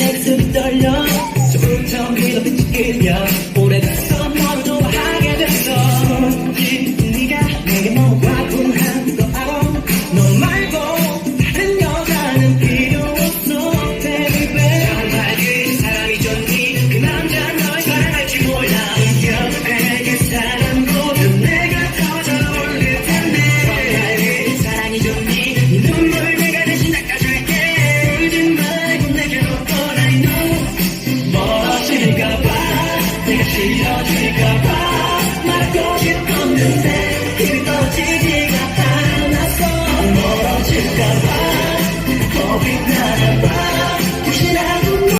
내 숨이 떨려 지어질까봐 날 거짓 걷는데 힘 떠지기가 다 났어 멀어질까봐